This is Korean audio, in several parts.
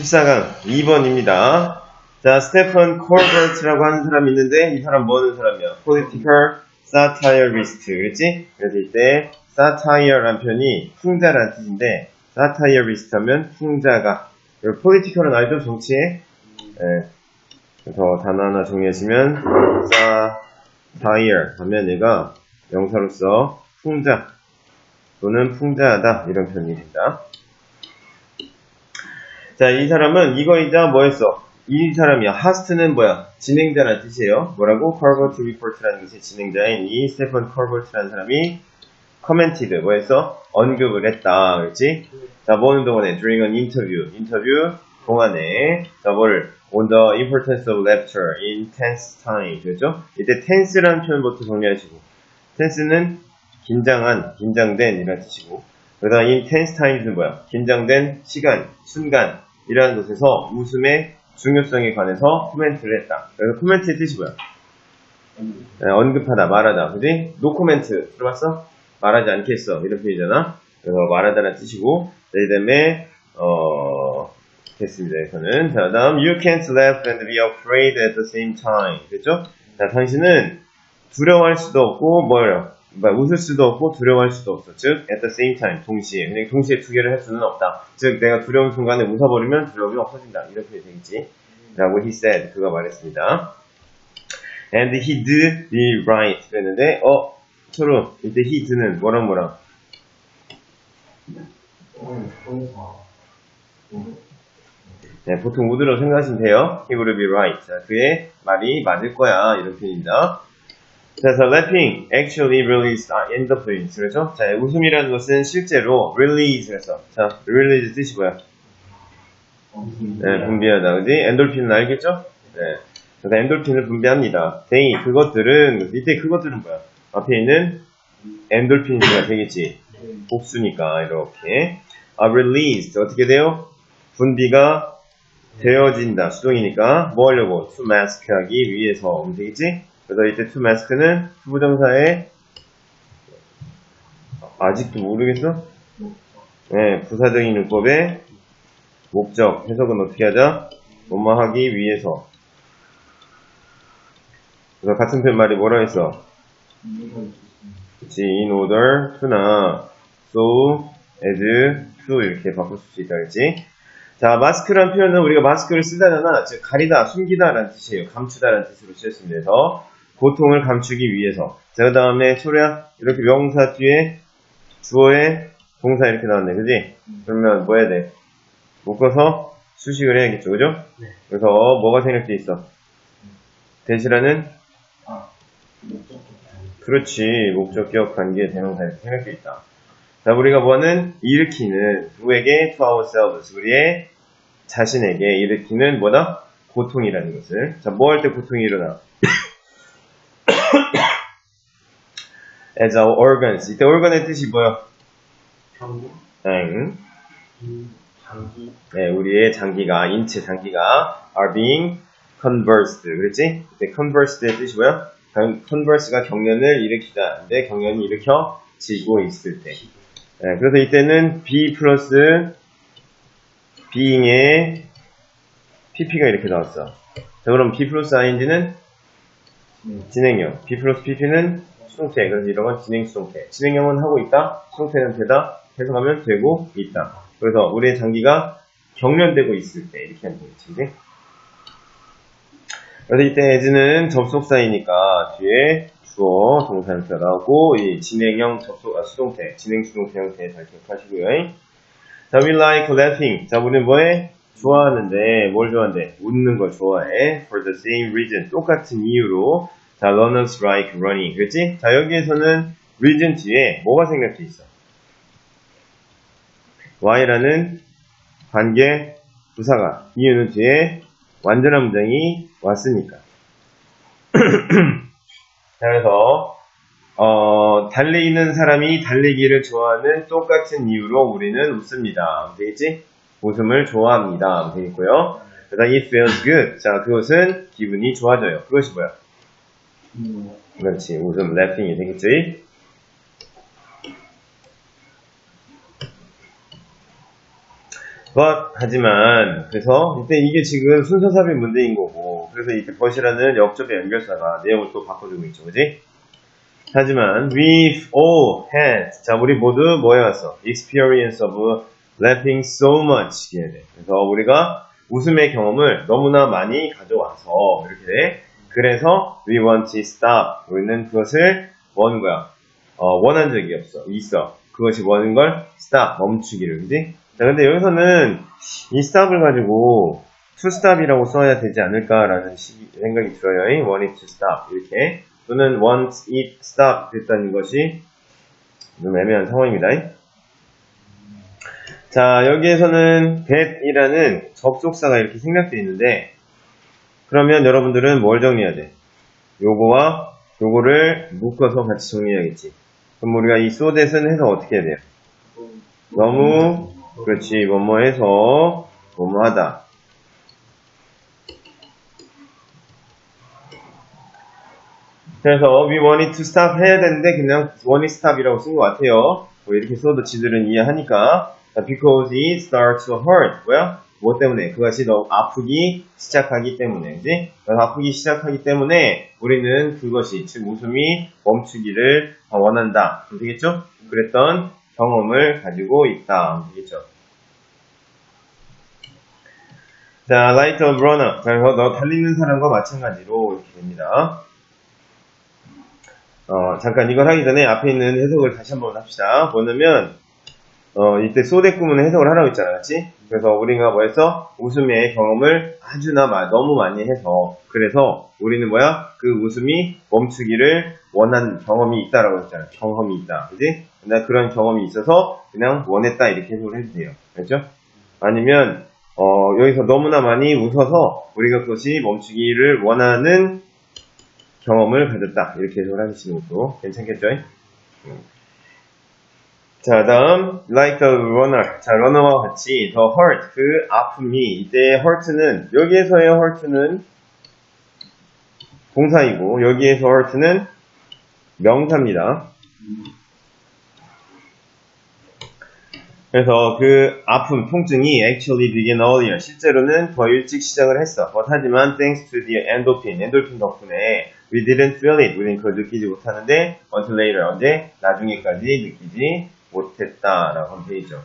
14강 2번입니다. 자, 스테픈 콜버트라고 하는 사람이 있는데 이 사람 뭐 하는 사람이야? Political Satirist. 그렇지? 그래서 이때 Satire란 표현이 풍자라는 뜻인데 Satirist 하면 풍자가 그리고 Political은 알죠? 정치에? 예. 그래서 단어 하나 정리하시면 Satire 하면 얘가 명사로서 풍자 또는 풍자하다 이런 표현이 됩니다. 자, 이 사람은 이거이자 뭐였어? 이 사람이야. 하스트는 뭐야? 진행자라는 뜻이에요. 뭐라고? 커버트 리포트라는 것이 진행자인 이 스테픈 커버트라는 사람이 commented 뭐했어? 언급을 했다. 그렇지? 자, 뭐는 동안에 during an interview 인터뷰 동안에 자, 뭘 on the importance of lecture in tense time 그렇죠? 이때 tense라는 표현부터 정리하시고 tense는 긴장한, 긴장된 이라는 뜻이고 그다음 in tense times는 뭐야? 긴장된 시간, 순간 이라는 것에서 웃음의 중요성에 관해서 코멘트를 했다. 그래서 코멘트의 뜻이 뭐야? 네, 언급하다, 말하다, 그지? 노 코멘트 들어봤어? 말하지 않겠어 이런 표현이잖아. 그래서 말하다라는 뜻이고, 그 다음에 어 됐습니다. 여기서는 자 다음 you can't laugh and be afraid at the same time 됐죠? 자 당신은 두려워할 수도 없고 뭐예요? 뭐, 웃을 수도 없고 두려워할 수도 없어. 즉, at the same time, 동시에. 그냥 동시에 두 개를 할 수는 없다. 즉, 내가 두려운 순간에 웃어버리면 두려움이 없어진다. 이렇게 되겠지. 라고 he said. 그가 말했습니다. And he did the right. 그랬는데, 어, 서로, 이때 he d는 뭐랑 뭐랑. 네, 보통 would로 생각하시면 돼요. He would be right. 자, 그의 말이 맞을 거야. 이런 표현입니다. 자, 그래서 laughing actually released endorphins. 그렇죠? 자, 웃음이라는 것은 실제로 release에서 자, release 뜻이 뭐야? 네, 분비하다. 그지? 엔돌핀은 알겠죠? 네. 그래서 엔돌핀을 분비합니다. they, 그것들은, 이때 그것들은 뭐야? 앞에 있는 엔돌핀이가 되겠지. 복수니까, 이렇게. are released. 어떻게 돼요? 분비가 되어진다. 수동이니까. 뭐 하려고? to mask 하기 위해서. 되겠지? 그래서 이때 to mask는 투부정사의 아직도 모르겠어? 네, 부사적인 문법의 목적 해석은 어떻게 하자? 뭐뭐 하기 위해서. 그래서 같은 편 말이 뭐라 했어? 그치, in order to나 so as to 이렇게 바꿀 수 있다 그랬지? 자, 마스크란 표현은 우리가 마스크를 쓰다잖아. 즉, 가리다, 숨기다 라는 뜻이에요. 감추다 라는 뜻으로 쓰였습니다. 그래서 고통을 감추기 위해서. 자, 그 다음에 소리야 이렇게 명사 뒤에 주어에 동사 이렇게 나왔네. 그지? 그러면 뭐 해야 돼? 묶어서 수식을 해야겠죠. 그죠? 그래서 뭐가 생략돼 있어? 대시라는 그렇지. 목적격 관계 대명사 이렇게 생략돼 있다. 자, 우리가 뭐는 일으키는 누구에게 to ourselves 우리의 자신에게 일으키는 뭐다? 고통이라는 것을. 자, 뭐 할 때 고통이 일어나? as our organs. 이때 organ의 뜻이 뭐야? 응. 네, 우리의 장기가, 인체 장기가 are being conversed. 그랬지? 이때 conversed의 뜻이 뭐야? converse가 경련을 일으키다. 근데 경련이 일으켜 지고 있을 때. 네, 그래서 이때는 be 플러스 being의 pp가 이렇게 나왔어. 자, 그럼 be 플러스 ing는 진행형. be 플러스 pp는 수동태. 그래서 이런 건 진행 수동태. 진행형은 하고 있다. 수동태는 되다. 해석하면 되고 있다. 그래서 우리의 장기가 경련되고 있을 때 이렇게 하면 되겠지. 그지? 그래서 이때 as는 접속사이니까 뒤에 주어 동사형태가 나오고 이 진행형 접속 아, 수동태 진행 수동태 형태 잘 기억하시고요. 자, we like laughing. 자, 우리는 뭐해? 좋아하는데 뭘 좋아하는데? 웃는 걸 좋아해. For the same reason. 똑같은 이유로. 자, runners like running. 그렇지? 자, 여기에서는 reason 뒤에 뭐가 생략돼 있어? y라는 관계 부사가 이유는 뒤에 완전한 문장이 왔으니까. 자, 그래서 어, 달리는 사람이 달리기를 좋아하는 똑같은 이유로 우리는 웃습니다. 되겠지? 웃음을 좋아합니다. 되겠고요. 그다음 it feels good. 자, 그것은 기분이 좋아져요. 그것이 뭐야? 그렇지. 웃음, laughing이 되겠지? but 하지만 그래서 이때 이게 지금 순서삽입 문제인 거고 그래서 이때 but이라는 역접의 연결사가 내용을 또 바꿔주고 있죠, 그지? 하지만 we've all had 자 우리 모두 뭐 해왔어? experience of laughing so much 해야 돼. 그래서 우리가 웃음의 경험을 너무나 많이 가져와서 이렇게 돼. 그래서 we want to stop 우리는 그것을 원 거야. 어, 원한 적이 없어. 있어. 그것이 원인 걸 stop 멈추기를 그지? 자 근데 여기서는 이 stop을 가지고 to stop이라고 써야 되지 않을까라는 시- 생각이 들어요. 이 want it to stop 이렇게 또는 want it stop 됐다는 것이 좀 애매한 상황입니다. 자 여기에서는 that이라는 접속사가 이렇게 생략되어 있는데 그러면 여러분들은 뭘 정리해야 돼? 요거와 요거를 묶어서 같이 정리해야겠지. 그럼 우리가 이 so that은 해서 어떻게 해야 돼요? 너무 그렇지 뭐뭐 해서 뭐뭐 하다 그래서 we wanted to stop 해야 되는데 그냥 wanted stop이라고 쓴 것 같아요 뭐 이렇게 써도 지들은 이해하니까 자, because it starts to hurt 뭐야? 뭐 때문에? 그것이 너무 아프기 시작하기 때문에 그지? 아프기 시작하기 때문에 우리는 그것이 즉 웃음이 멈추기를 원한다 되겠죠? 그랬던 경험을 가지고 있다 되겠죠? 자, like a runner. 그래서 너 달리는 사람과 마찬가지로 이렇게 됩니다. 어, 잠깐 이걸 하기 전에 앞에 있는 해석을 다시 한번 합시다. 뭐냐면, 어, 이때 소대 꿈은 해석을 하라고 했잖아, 그치? 그래서 우리가 뭐 했어? 웃음의 경험을 아주나 마- 너무 많이 해서, 그래서 우리는 뭐야? 그 웃음이 멈추기를 원한 경험이 있다라고 했잖아. 경험이 있다. 나 그런 경험이 있어서 그냥 원했다 이렇게 해석을 해도 돼요. 그렇죠? 아니면, 어, 여기서 너무나 많이 웃어서 우리가 그것이 멈추기를 원하는 경험을 가졌다. 이렇게 해석을 하시는 것도 괜찮겠죠? 음. 자, 다음, like a runner. 자, runner와 같이 the hurt, 그 아픔이, 이때 hurt는, 여기에서의 hurt는 동사이고, 여기에서 hurt는 명사입니다. 그래서 그 아픔, 통증이 actually began earlier. 실제로는 더 일찍 시작을 했어. but 하지만 thanks to the endorphin, 엔돌핀 덕분에 we didn't feel it. 우리는 그걸 느끼지 못하는데 until later, 언제? 나중에까지 느끼지 못했다라고 하면 되죠.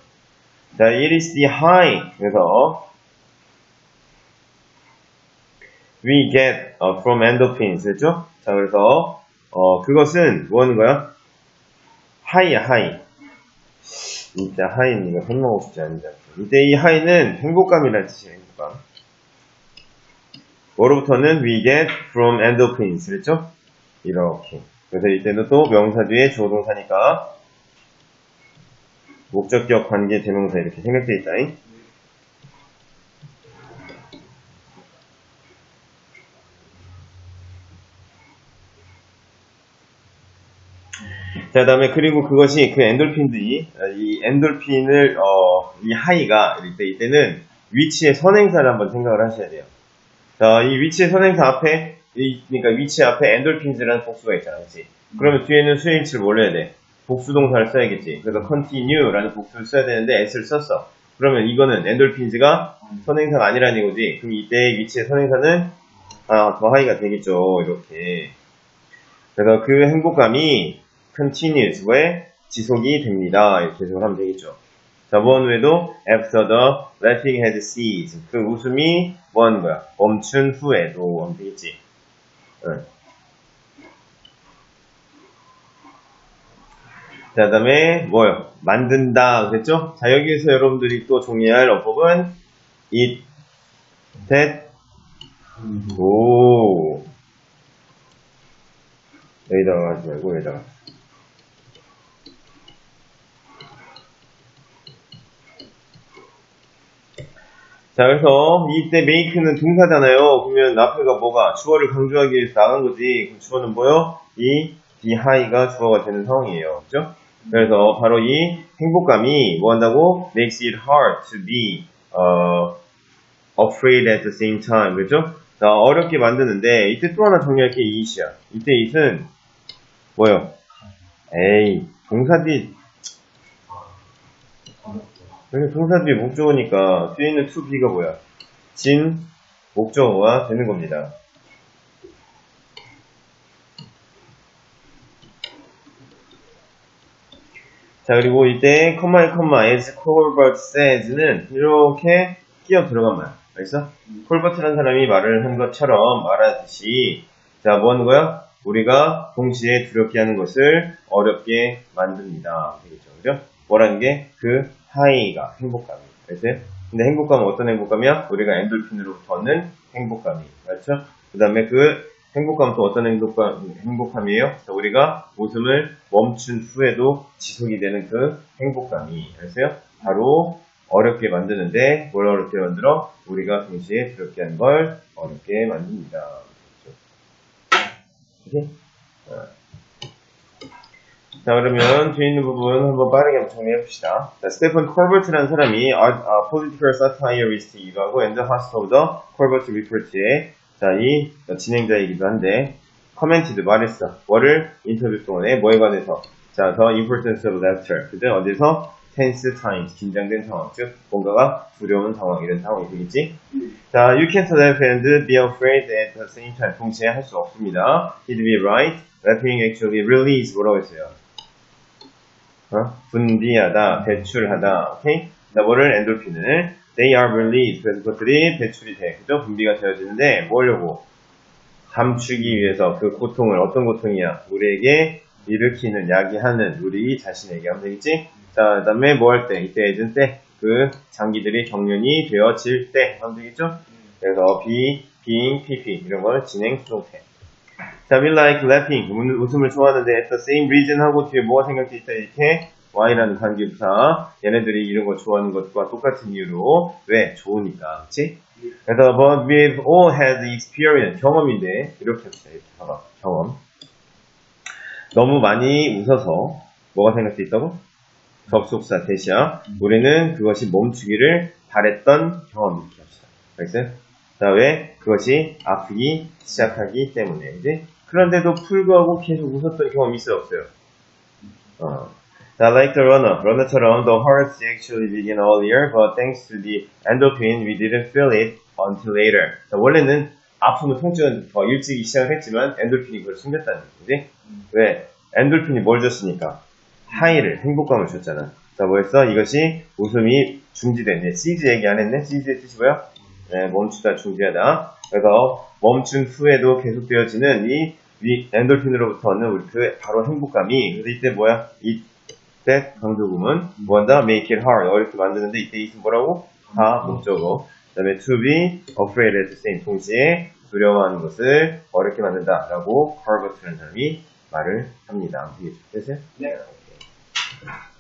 자, it is the high. 그래서 we get uh, from endorphins. 그렇죠? 자, 그래서 어, 그것은 뭐 하는 거야? 하이야, 하이. 이때 하이는 이거 설명하고 싶지 않은데. 이때 이 하이는 행복감이라는 뜻이에요, 행복감. 뭐로부터는 we get from endorphins. 그랬죠? 이렇게. 그래서 이때는 또 명사 뒤에 조동사니까 목적격 관계 대명사 이렇게 생각되어 있다. 자, 다음에 그리고 그것이 그 엔돌핀들이 어, 이 엔돌핀을 어, 이 하이가 이때 이때는 위치의 선행사를 한번 생각을 하셔야 돼요. 자, 이 위치의 선행사 앞에 이, 그러니까 위치 앞에 엔돌핀즈라는 복수가 있잖아, 그렇지? 그러면 뒤에는 수일치를 몰라야 돼. 복수 동사를 써야겠지. 그래서 continue라는 복수를 써야 되는데 s를 썼어. 그러면 이거는 엔돌핀즈가 선행사가 아니라는 이거지. 그럼 이때 위치의 선행사는 아, 더 하이가 되겠죠. 이렇게. 그래서 그 행복감이 continues 왜 지속이 됩니다. 이렇게 해석을 하면 되겠죠. 외에도 after the laughing had ceased 그 웃음이 뭐 하는 거야? 멈춘 후에도 하면 되겠지. 응. 자, 다음에 뭐요? 만든다 그랬죠? 자, 여기에서 여러분들이 또 정리할 어법은 it, that, 오 여기다가 하지 말고 여기다가 자, 그래서 이때 make는 동사잖아요. 그러면 앞에가 뭐가 주어를 강조하기 위해서 나간 거지. 그럼 주어는 뭐요? 이 high가 주어가 되는 상황이에요. 그죠? 그래서 바로 이 행복감이 뭐 한다고? makes it hard to be uh, afraid at the same time. 그죠? 자, 어렵게 만드는데 이때 또 하나 정리할 게 it이야. 이때 it은 뭐요? 에이, 동사 뒤 여기 동사 뒤에 목적어니까 뒤에 있는 to be가 뭐야? 진 목적어가 되는 겁니다. 자, 그리고 이때 컴마에 컴마 as Colbert says는 이렇게 끼어 들어간 말. 알겠어? 콜버트라는 사람이 말을 한 것처럼 말하듯이 자, 뭐 하는 거야? 우리가 동시에 두렵게 하는 것을 어렵게 만듭니다. 되겠죠. 그죠? 뭐라는 게 그 하이가 행복감이. 알겠어요? 근데 행복감은 어떤 행복감이야? 우리가 엔돌핀으로부터 얻는 행복감이. 맞죠? 그 다음에 그 행복감은 또 어떤 행복감, 행복함이에요? 자, 우리가 웃음을 멈춘 후에도 지속이 되는 그 행복감이. 알겠어요? 바로 어렵게 만드는데 뭘 어렵게 만들어? 우리가 동시에 두렵게 하는 걸 어렵게 만듭니다. 어. 자, 그러면 뒤에 있는 부분 한번 빠르게 정리해봅시다. 자, 스테픈 콜버트라는 사람이 아, 아, political satirist이기도 하고 and of the Colbert Report의 자, 이 진행자이기도 한데 커멘티드 말했어. 뭐를 인터뷰 동안에 뭐에 관해서 자, the importance of laughter. 그때 어디서 tense times, 긴장된 상황, 즉 뭔가가 두려운 상황, 이런 상황이 되겠지. 자, you can't laugh and be afraid at the same time. 동시에 할 수 없습니다. He'd be right. Laughing actually release 뭐라고 했어요? 어? 분비하다, 배출하다. 오케이? 자, 뭐를 엔돌핀을 they are released. 그래서 그것들이 배출이 돼. 그죠? 분비가 되어지는데 뭐 하려고? 감추기 위해서 그 고통을 어떤 고통이야? 우리에게 일으키는, 야기하는 우리 자신에게 하면 되겠지? 자, 그 다음에 뭐 할 때? 이때 해준 때, 그 장기들이 경련이 되어질 때 하면 되겠죠? 그래서 be, being, pp 이런 걸 진행 수동태. 자, we like laughing. 웃- 웃음을 좋아하는데 at the same reason 하고 뒤에 뭐가 생각돼 있다 이렇게 y라는 관계부터 얘네들이 이런 거 좋아하는 것과 똑같은 이유로 왜? 좋으니까. 그치? 그래서 but we've all had experience. 경험인데 이렇게 합시다. 이렇게 봐봐. 경험. 너무 많이 웃어서 뭐가 생각돼 있다고? 접속사 대시야. 우리는 그것이 멈추기를 바랬던 경험 이렇게 합시다. 알겠어요? 자, 왜? 그것이 아프기 시작하기 때문에. 이제 그런데도 불구하고 계속 웃었던 경험이 있어요, 없어요? 어. 자, like the runner. runner처럼 the heart actually began earlier, but thanks to the endorphin, we didn't feel it until later. 자, 원래는 아픔은 통증은 더 일찍 시작했지만 엔돌핀이 그걸 숨겼다는 거지. 왜? 엔돌핀이 뭘 줬으니까? 하이를, 행복감을 줬잖아. 자, 뭐였어? 이것이 웃음이 중지됐네. 시즈 얘기 안 했네? 시즈의 뜻이 뭐야? 네, 멈추다, 중지하다. 그래서 멈춘 후에도 계속되어지는 이, 이 엔돌핀으로부터는 우리 그 바로 행복감이. 근데 이때 뭐야? 이 때 강조금은 뭐한다? make it hard. 어렵게 만드는데 이때 이은 뭐라고? 다 목적어. 그 다음에 to be afraid at the same. 동시에 두려워하는 것을 어렵게 만든다. 라고 카르버트라는 사람이 말을 합니다. 이해되세요? 네. 오케이.